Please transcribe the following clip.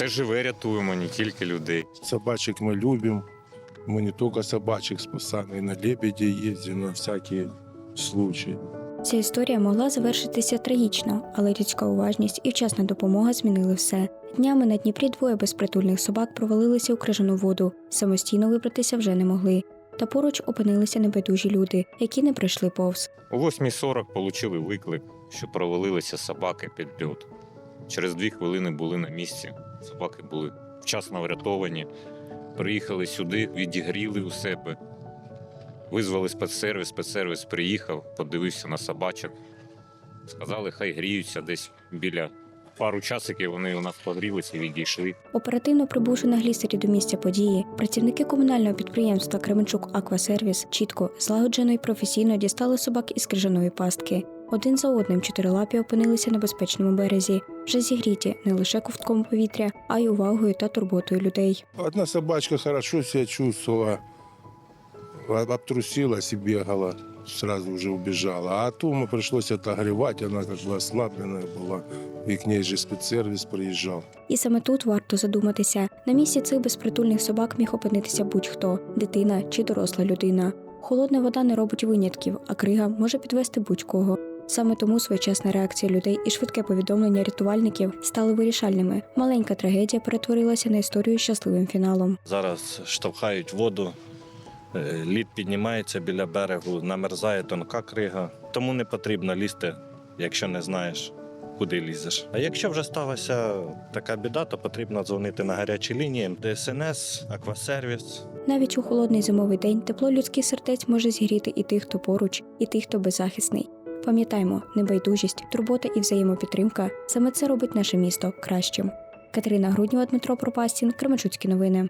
Все живе рятуємо, не тільки людей. Собачек мы любим. Мы не только собачек спасаем, и на лебеди ездим, на всякие случаи. Ця історія могла завершитися трагічно, але людська уважність і вчасна допомога змінили все. Днями на Дніпрі двоє безпритульних собак провалилися у крижану воду, самостійно вибратися вже не могли. Та поруч опинилися небайдужі люди, які не прийшли повз. О 8.40 отримали виклик, що провалилися собаки під льод. Через дві хвилини були на місці. Собаки були вчасно врятовані. Приїхали сюди, відігріли у себе. Визвали спецсервіс, спецсервіс приїхав, подивився на собачок. Сказали, хай гріються десь біля пару часиків. Вони у нас погрілися і відійшли. Оперативно прибувши на глісері до місця події, працівники комунального підприємства Кременчук Аквасервіс чітко, злагоджено і професійно дістали собак із крижаної пастки. Один за одним чотирилапі опинилися на безпечному березі, вже зігріті не лише ковтком повітря, а й увагою та турботою людей. Одна собачка хорошо себя чувствовала, об- обтрусилась и бегала, сразу уже убежала. А ту мы пришлось отогревать, она как бы ослабленная была, и к ней же спецсервис приезжал. І саме тут варто задуматися: на місці цих безпритульних собак міг опинитися будь-хто дитина чи доросла людина. Холодна вода не робить винятків, а крига може підвести будь-кого. Саме тому своєчасна реакція людей і швидке повідомлення рятувальників стали вирішальними. Маленька трагедія перетворилася на історію з щасливим фіналом. Зараз штовхають воду, е, лід піднімається біля берегу, намерзає тонка крига. Тому не потрібно лізти, якщо не знаєш, куди лізеш. А якщо вже сталася така біда, то потрібно дзвонити на гарячі лінії ДСНС, Аквасервіс. Навіть у холодний зимовий день тепло людських сердець може зігріти і тих, хто поруч, і тих, хто беззахисний. Пам'ятаймо, небайдужість, турбота і взаємопідтримка саме це робить наше місто кращим. Катерина Груднєва, Дмитро Пропастін, Кременчуцькі новини.